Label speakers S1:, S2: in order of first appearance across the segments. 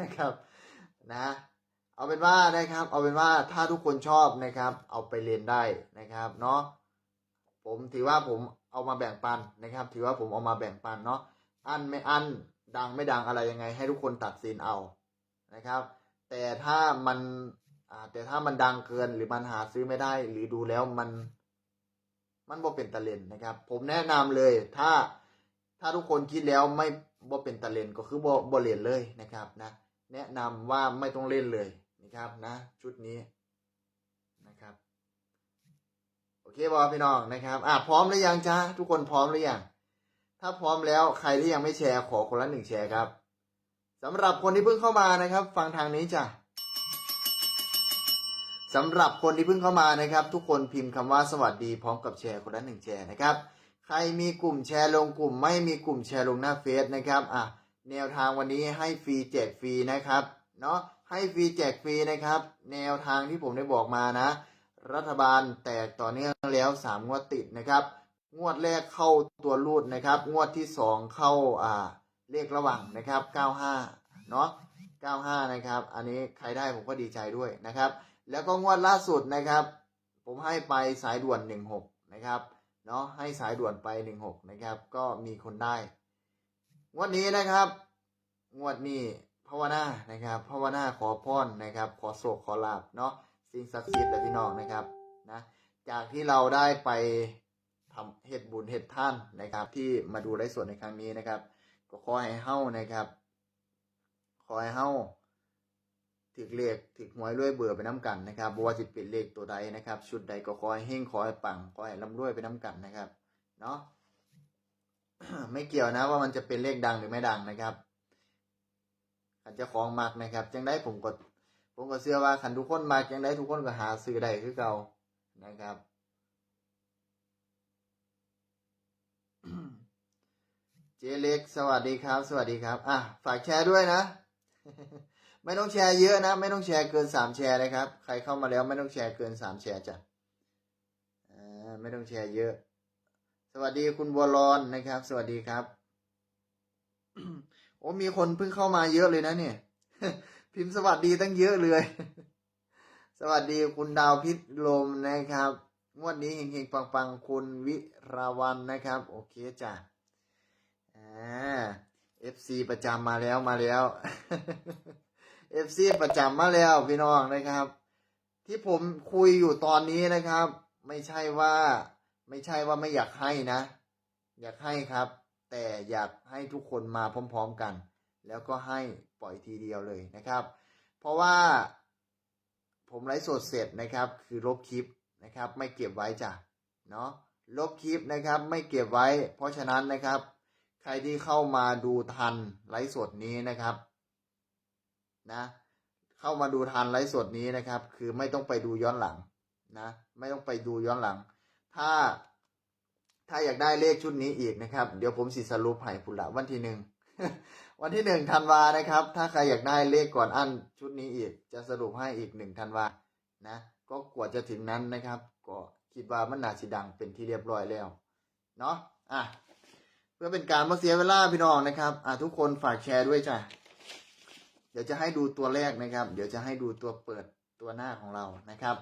S1: นะครับนะเอาเป็นว่านะครับ เอาเป็นว่าถ้าทุกคนชอบนะครับ เอาไปเรียนได้นะครับเนาะผมถือว่าผมเอามาแบ่งปันนะครับ ถือว่าผมเอามาแบ่งปันเนาะอันไม่อันดังไม่ดังอะไรยังไง ให้ทุกคนตัดสินเอานะครับ แต่ถ้ามันแต่ถ้ามันดังเกินหรือมันหาซื้อไม่ได้ หรือดูแล้วมันมันบ่เป็นตะเลนนะครับ ผมแนะนำเลยถ้าถ้าทุกคนคิดแล้วไม่บ่เป็นตะเลนก็คือบ่บ่เล่นเลยนะครับนะ แนะนำว่าไม่ต้องเล่นเลยนะครับนะ ชุดนี้นะครับ โอเคบอพี่น้องนะครับอะพร้อมหรือยังจ๊ะทุกคนพร้อมหรือยังถ้าพร้อมแล้วใครที่ยังไม่แชร์ขอคนละหนึ่งแชร์ครับสำหรับคนที่เพิ่งเข้ามานะครับ ฟังทางนี้จ้ะสำหรับคนที่เพิ่งเข้ามานะครับ ทุกคนพิมพ์คำว่าสวัสดีพร้อมกับแชร์คนละหนึ่งแชร์นะครับ ใครมีกลุ่มแชร์ลงกลุ่ม ไม่มีกลุ่มแชร์ลงหน้าเฟซนะครับอะ แนวทางวันนี้ให้ฟรีแจกฟรีนะครับเนาะให้ฟรีแจกฟรีนะครับ แนวทางที่ผมได้บอกมานะ รัฐบาลแตกต่อเนื่องแล้วสามงวดติดนะครับ งวดแรกเข้าตัวรูดนะครับ งวดที่สองเข้าอ่าเลขระหว่างนะครับเก้าห้าเนาะเก้าห้านะครับ อันนี้ใครได้ผมก็ดีใจด้วยนะครับ แล้วก็งวดล่าสุดนะครับ ผมให้ไปสายด่วนหนึ่งหกนะครับ เนาะให้สายด่วนไปหนึ่งหกนะครับ ก็มีคนได้ งวดนี้นะครับ งวดนี้ภาวนานะครับภาวนาขอพรนะครับ ขอโศกขอลาบเนาะสิ่งศักดิ์สิทธิ์และพี่น้องนะครับนะจากที่เราได้ไปทำเฮ็ดบุญเฮ็ดท่านนะครับ ที่มาดูไลฟ์สดในครั้งนี้นะครับ ก็ขอให้เฮ้านะครับขอให้เฮ้าถึกเลขถึกหวยรวยเบื่อไปน้ำกันนะครับบัวจิตเป็นเลขตัวใดนะครับ ชุดใดก็ขอให้เฮงขอให้ปังขอให้ร่ำรวยไปน้ำกันนะครับ เนาะ ไม่เกี่ยวนะว่ามันจะเป็นเลขดังหรือไม่ดังนะครับขันจะของมากนะครับ จังได้ผมก็ผมก็เชื่อว่าขันทุกคนมากจังได้ทุกคนก็หาซื้อได้คือเก่านะครับเจเล็กสวัสดีครับ สวัสดีครับ อะฝากแชร์ด้วยนะ ไม่ต้องแชร์เยอะนะ ไม่ต้องแชร์เกินสามแชร์นะครับ ใครเข้ามาแล้วไม่ต้องแชร์เกินสามแชร์จ้ะอ่าไม่ต้องแชร์เยอะ วัสดีคุณบัวรอนนะครับ สวัสดีครับ โอ้มีคนเพิ่งเข้ามาเยอะเลยนะเนี่ย พิมพ์สวัสดีตั้งเยอะเลย สวัสดีคุณดาวพิษลมนะครับงวดนี้เฮงๆปังๆ คุณวิราวันนะครับ โอเคจ้ะอ่า FC ประจำมาแล้วมาแล้ว FC ประจำมาแล้วพี่น้องนะครับ ที่ผมคุยอยู่ตอนนี้นะครับ ไม่ใช่ว่า ไม่ใช่ว่าไม่อยากให้นะ อยากให้ครับ แต่อยากให้ทุกคนมาพร้อมๆกัน แล้วก็ให้ปล่อยทีเดียวเลยนะครับ เพราะว่าผมไลฟ์สดเสร็จนะครับ คือลบคลิปนะครับ ไม่เก็บไว้จ้ะเนาะลบคลิปนะครับ ไม่เก็บไว้ เพราะฉะนั้นนะครับ ใครที่เข้ามาดูทันไลฟ์สดนี้นะครับนะเข้ามาดูทันไลฟ์สดนี้นะครับ คือไม่ต้องไปดูย้อนหลังนะ ไม่ต้องไปดูย้อนหลัง ถ้า ถ้าอยากได้เลขชุดนี้อีกนะครับ เดี๋ยวผมสิสรุปให้พุนละวันที่หนึ่งวันที่หนึ่งธันวานะครับ ถ้าใครอยากได้เลขก่อนอันชุดนี้อีก จะสรุปให้อีกหนึ่งธันวานะก็กว่าจะถึงนั้นนะครับ ก็คิดว่ามันน่าสิดังเป็นที่เรียบร้อยแล้วเนาะอะเพื่อเป็นการมาเสียเวลาพี่น้องนะครับอะทุกคนฝากแชร์ด้วยจ้ะเดี๋ยวจะให้ดูตัวแรกนะครับ เดี๋ยวจะให้ดูตัวเปิดตัวหน้าของเรานะครับ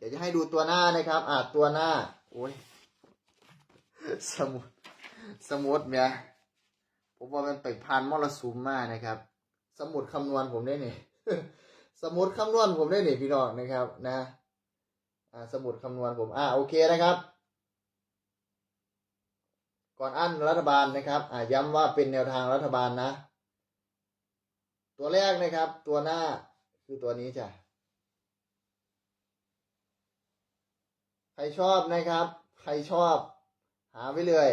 S1: เดี๋ยวจะให้ดูตัวหน้านะครับ อ่าตัวหน้า โอ้ย สมุด สมุดเนี่ย ผมว่ามันไปพันมรสุมมากนะครับ สมุดคำนวณผมได้เนี่ยสมุดคำนวณผมได้เนี่ยพี่น้องนะครับ นะ อ่า สมุดคำนวณผม อ่า โอเคนะครับ ก่อนอันรัฐบาลนะครับ อ่าย้ำว่าเป็นแนวทางรัฐบาลนะ ตัวแรกนะครับ ตัวหน้าคือตัวนี้จ้ะ ใค รชอบนะครับ ใครชอบ หาไว้เลย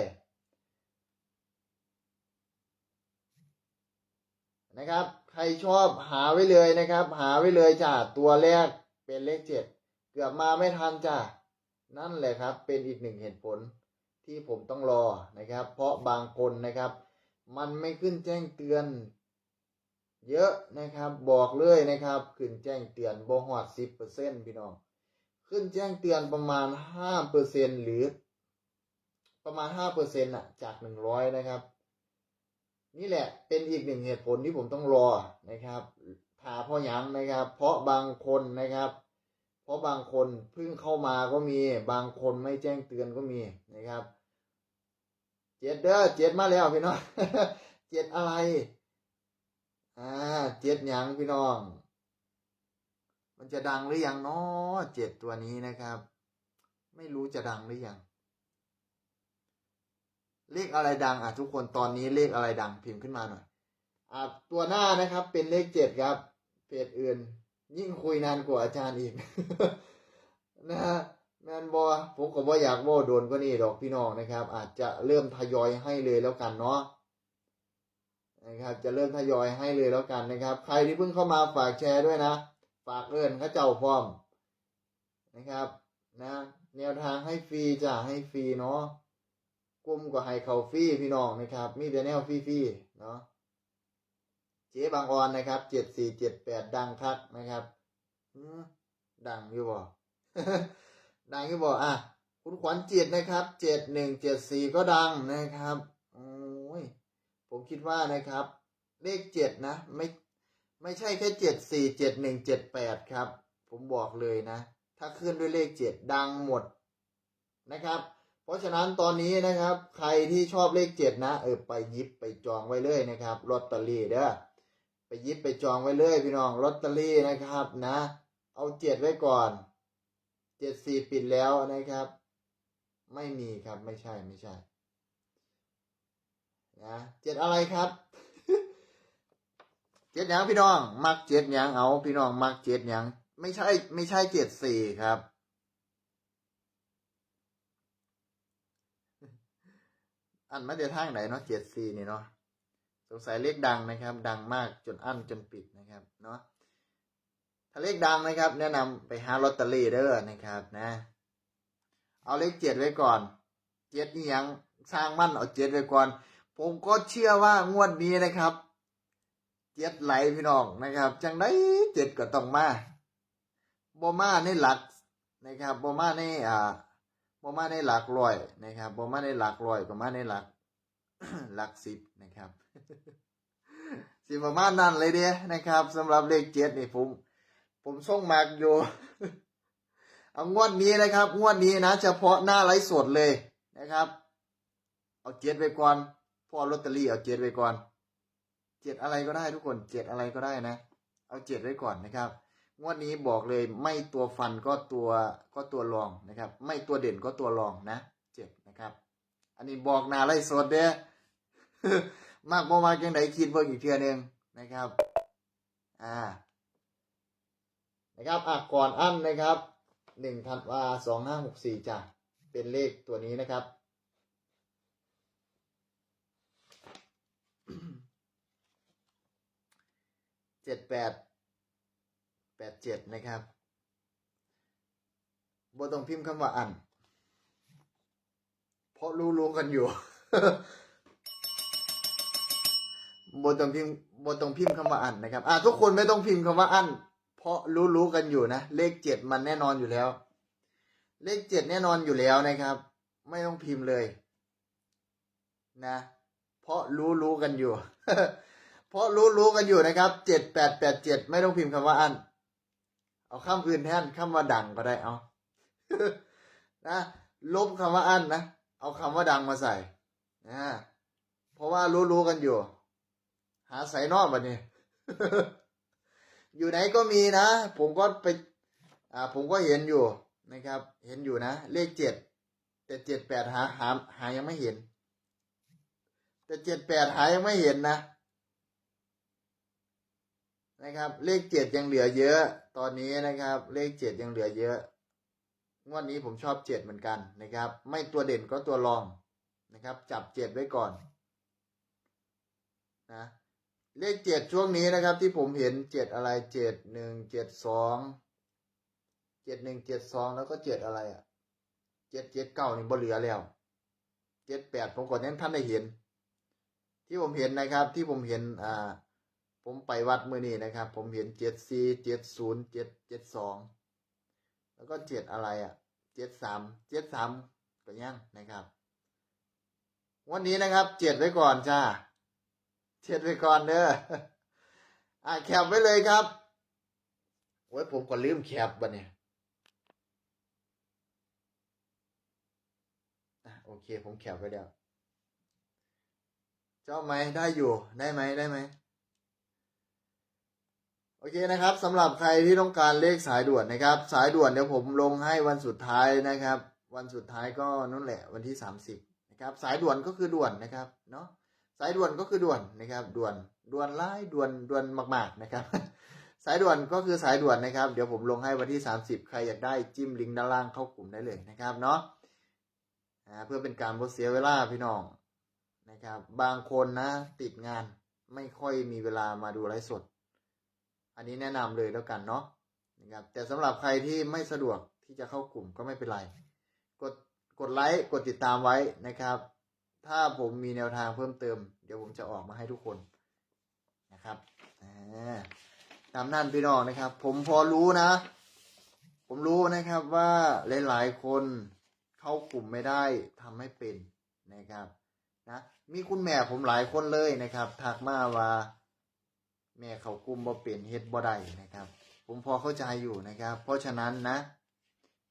S1: นะครับ ใครชอบหาไว้เลยนะครับ หาไว้เลยจ้าตัวแรกเป็นเลขเจ็ดเกือบมาไม่ทันจ้านั่นแหละครับ เป็นอีกหนึ่งเหตุผลที่ผมต้องรอนะครับ เพราะบางคนนะครับ มันไม่ขึ้นแจ้งเตือน เยอะนะครับ บอกเลยนะครับ ขึ้นแจ้งเตือนบ่ฮอดสิบเปอร์เซ็นพี่น้อง ขึ้นแจ้งเตือนประมาณห้าเปอร์เซ็นหรือ ประมาณห้าเปอร์เซ็นต์อะจากหนึ่งร้อยนะครับ นี่แหละเป็นอีกหนึ่งเหตุผลที่ผมต้องรอนะครับถาพ่อยังนะครับ เพราะบางคนนะครับ เพราะบางคนเพิ่งเข้ามาก็มี บางคนไม่แจ้งเตือนก็มีนะครับ เจ็ดเด้อเจ็ดมาแล้วพี่น้องเจ็ดอะไรอ่าเจ็ดยังพี่น้อง มันจะดังหรือยังเนาะเจ็ดตัวนี้นะครับ ไม่รู้จะดังหรือยัง เลขอะไรดังอะทุกคนตอนนี้เลขอะไรดังพิมพ์ขึ้นมาหน่อยอะตัวหน้านะครับ เป็นเลขเจ็ดครับเพจอื่น ยิ่งคุยนานกว่าอาจารย์อีก นะฮะแมนบอผมก็บ่อยากว่าโดนก็นี่ดอกพี่น้องนะครับ อาจจะเริ่มทยอยให้เลยแล้วกันเนาะนะครับ จะเริ่มทยอยให้เลยแล้วกันนะครับ ใครที่เพิ่งเข้ามาฝากแชร์ด้วยนะ ฝากเอินข้าเจ้าพร้อมนะครับนะแนวทางให้ฟรีจ้ะให้ฟรีเนาะกลุ่มก็ให้เขาฟรีพี่น้องนะครับ มีแต่แนวฟรีๆเนาะเจ๊บางออนนะครับเจ็ดสี่เจ็ดแปดดังคักนะครับดังอยู่บ่ดังอยู่บ่อะ คุณขวัญเจิตนะครับเจ็ดหนึ่งเจ็ดสี่ก็ดังนะครับโอ้ยผมคิดว่านะครับ เลขเจ็ดนะ ไม่ ไม่ใช่แค่เจ็ดสี่เจ็ดหนึ่งเจ็ดแปดครับ ผมบอกเลยนะ ถ้าขึ้นด้วยเลขเจ็ดดังหมดนะครับ เพราะฉะนั้นตอนนี้นะครับ ใครที่ชอบเลขเจ็ดนะ เออไปยิบไปจองไว้เลยนะครับลอตเตอรี่เด้อไปยิบไปจองไว้เลยพี่น้องลอตเตอรี่นะครับนะ เอาเจ็ดไว้ก่อนเจ็ดสี่ปิดแล้วนะครับ ไม่มีครับไม่ใช่ไม่ใช่นะเจ็ดอะไรครับ จ็ดยังพี่น้อง มักเจ็ดยังเอา พี่น้องมักเจ็ดยังไม่ใช่ ไม่ใช่เจ็ดสี่ครับ อันมาเดียทางไหนเนาะเจ็ดสี่นี่เนาะสงสัยเลขดังนะครับ ดังมากจนอั้นจนปิดนะครับ เนาะถ้าเลขดังนะครับ แนะนำไปหาลอตเตอรี่เด้อนะครับ นะ เอาเลขเจ็ดไว้ก่อนเจ็ดนี่ยังสร้างมั่นเอาเจ็ดไว้ก่อน ผมก็เชื่อว่างวดนี้นะครับ เจ็ดไหลพี่น้องนะครับ จังได้เจ็ดก็ต้องมาบ่มาในหลักนะครับบ่มาในอ่าบ่มาในหลักร้อยนะครับบ่มาในหลักร้อยก็มาในหลักหลักสิบนะครับสิประมาณนั้นเลยเด้นะครับสำหรับเลขเจ็ดนี่ผม ผมส่งมากอยู่เอางวดนี้นะครับ งวดนี้นะเฉพาะหน้าไลฟ์สดเลยนะครับ เอาเจ็ดไปก่อนพอลอตเตอรี่เอาเจ็ดไปก่อน จ็ดอะไรก็ได้ทุกคนเจ็ดอะไรก็ได้นะ เอาเจ็ดไว้ก่อนนะครับงวดนี้บอกเลยไม่ตัวฟันก็ตัวก็ตัวรองนะครับ ไม่ตัวเด่นก็ตัวรองนะเจ็ดนะครับ อันนี้บอกนาไล่สดเด้อมากบ่มากยังไดคิดเพิ่งอีกเทื่อหนึงนะครับ อ่า นะครับอะก่อนอันนะครับหนึ่งธันวาสองห้าหกสี่จ้ะเป็นเลขตัวนี้นะครับ เจ็ดแปดแปดเจ็ดนะครับบต้องพิมพ์คำว่าอัน เพราะรู้รู้กันอยู่บต้องพิมพ์บต้องพิมพ์คำว่าอันนะครับ อะทุกคนไม่ต้องพิมพ์คำว่าอัน เพราะรู้รู้กันอยู่นะ เลขเจ็ดมันแน่นอนอยู่แล้ว เลขเจ็ดแน่นอนอยู่แล้วนะครับ ไม่ต้องพิมพ์เลย นะ เพราะรู้รู้กันอยู่ เพราะรู้รู้กันอยู่นะครับเจ็ดแปดแปดเจ็ดไม่ต้องพิมพ์คำว่าอัน เอาคำอื่นแทนคำว่าดังก็ได้เอานะลบคำว่าอันนะเอาคำว่าดังมาใส่นะเพราะว่ารู้รู้กันอยู่ หาใส่นอกแบบนี้อยู่ไหนก็มีนะ ผมก็ไป อ่า ผมก็เห็นอยู่นะครับ เห็นอยู่นะ เลขเจ็ดแต่เจ็ดแปดหาหาหายังไม่เห็น แต่เจ็ดแปดหายังไม่เห็นนะ นะครับ เลขเจ็ดยังเหลือเยอะ ตอนนี้นะครับ เลขเจ็ดยังเหลือเยอะ งวดนี้ผมชอบเจ็ดเหมือนกันนะครับ ไม่ตัวเด่นก็ตัวรองนะครับ จับเจ็ดไว้ก่อนนะเลขเจ็ดช่วงนี้นะครับ ที่ผมเห็นเจ็ดอะไรเจ็ดหนึ่งเจ็ดสองเจ็ดหนึ่งเจ็ดสองแล้วก็เจ็ดอะไรอะเจ็ดเจ็ดเก้านี่บ่เหลือแล้วเจ็ดแปดผมก่อนนั้นท่านได้เห็น ที่ผมเห็นนะครับ ที่ผมเห็นอ่า ผมไปวัดเมื่อนี้นะครับ ผมเห็นเจ็ดสี่เจ็ดศูนย์เจ็ดเจ็ดสองแล้วก็เจ็ดอะไรอะเจ็ดสามเจ็ดสามก็ยังนะครับ วันนี้นะครับเจ็ดไว้ก่อนจ้าเช็ดไปก่อนเด้ออะแคปไว้เลยครับโอ้ยผมก็ลืมแคปบัดเนี่ยโอเค ผมแคปไว้แล้วชอบไหมได้อยู่ได้ไหมได้ไหม โอเคนะครับสำหรับใครที่ต้องการเลขสายด่วนนะครับ สายด่วนเดี๋ยวผมลงให้วันสุดท้ายนะครับ วันสุดท้ายก็นั่นแหละวันที่ 30นะครับสายด่วนก็คือด่วนนะครับเนาะสายด่วนก็คือด่วนนะครับ ด่วนด่วนไล่ด่วนด่วนมากๆนะครับ สายด่วนก็คือสายด่วนนะครับ เดี๋ยวผมลงให้วันที่ 30 ใครอยากได้จิ้มลิงก์ด้านล่างเข้ากลุ่มได้เลยนะครับเนาะเพื่อเป็นการลดเสียเวลาพี่น้องนะครับ บางคนนะติดงานไม่ค่อยมีเวลามาดูไลฟ์สด อันนี้แนะนำเลยแล้วกันเนาะนะครับแต่สำหรับใครที่ไม่สะดวกที่จะเข้ากลุ่มก็ไม่เป็นไร กดกดไลค์กดติดตามไว้นะครับ ถ้าผมมีแนวทางเพิ่มเติม เดี๋ยวผมจะออกมาให้ทุกคนนะครับตามนั่นพี่น้องนะครับ ผมพอรู้นะ ผมรู้นะครับว่าหลายๆคนเข้ากลุ่มไม่ได้ทำไม่เป็นนะครับนะมีคุณแม่ผมหลายคนเลยนะครับทักมาว่า แม่เขากลุ่มบ่เป็นเฮ็ดบ่ได้นะครับ ผมพอเข้าใจอยู่นะครับ เพราะฉะนั้นนะ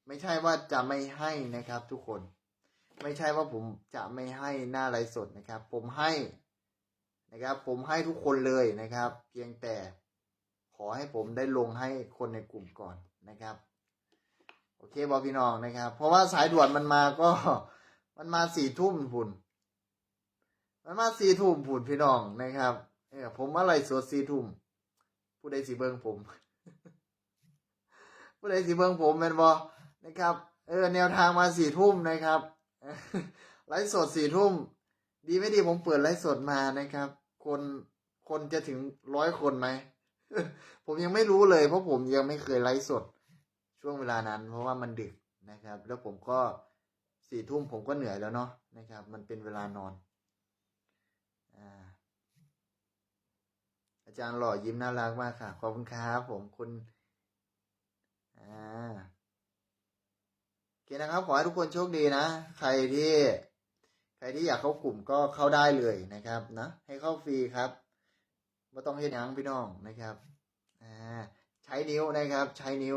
S1: ไม่ใช่ว่าจะไม่ให้นะครับ ทุกคน ไม่ใช่ว่าผมจะไม่ให้หน้าไลฟ์สดนะครับ ผมให้นะครับ ผมให้ทุกคนเลยนะครับ เพียงแต่ขอให้ผมได้ลงให้คนในกลุ่มก่อนนะครับโอเคบอกพี่น้องนะครับ เพราะว่าสายด่วนมันมาก็ มันมาสี่ทุ่มพุ่น มันมาสี่ทุ่มพุ่นพี่น้องนะครับ เออผมอะไรสวดสี่ทุ่มผู้ใดสีเบิงผม ผู้ใดสีเบิงผมเป็นบอนะครับ เออ แนวทางมาสี่ทุ่มนะครับไลฟ์สดสี่ทุ่ม ดีไม่ดีผมเปิดไลฟ์สดมานะครับ คนคนจะถึงร้อยคนไหมผมยังไม่รู้เลย เพราะผมยังไม่เคยไลฟ์สด ช่วงเวลานั้น เพราะว่ามันดึกนะครับ แล้วผมก็สี่ทุ่มผมก็เหนื่อยแล้วเนาะนะครับ มันเป็นเวลานอน อ่า อา จารย์หล่อยิ้มน่ารักมากค่ะ ขอบคุณครับผมคุณอ่าโอเคนะครับ ขอให้ทุกคนโชคดีนะ ใครที่ ใครที่อยากเข้ากลุ่มก็เข้าได้เลยนะครับนะให้เข้าฟรีครับไม่ต้องเฮ็ดหยังพี่น้องนะครับอ่าใช้นิ้วนะครับ ใช้นิ้ว